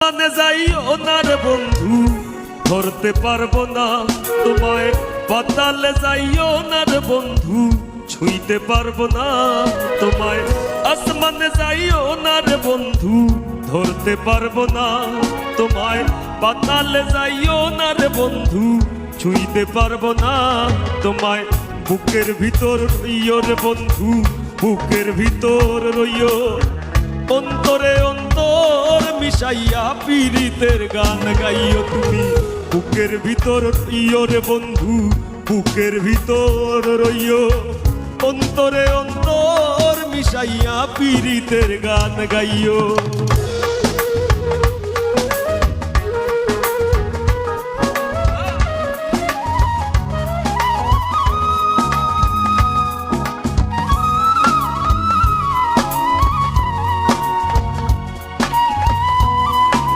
মানে যাইও না রে বন্ধু, ধরতে পারব না তোমায়। পাতালে যাইও না বন্ধু, ছুঁইতে পারব না তোমায়। আসমানে যাইও না রে বন্ধু, ধরতে পারব না তোমায়। পাতালে যাইও না বন্ধু, ছুঁইতে পারব না তোমায়। বুকের ভিতর রইও রে বন্ধু, বুকের ভিতর রইও। অন্তরে অন্তর মিশাইয়া পীড়িতের গান গাইও তুমি। বুকের ভিতর ইয় রে বন্ধু, বুকের ভিতর রইও। অন্তরে অন্তর মিশাইয়া পীড়িতের গান গাইও।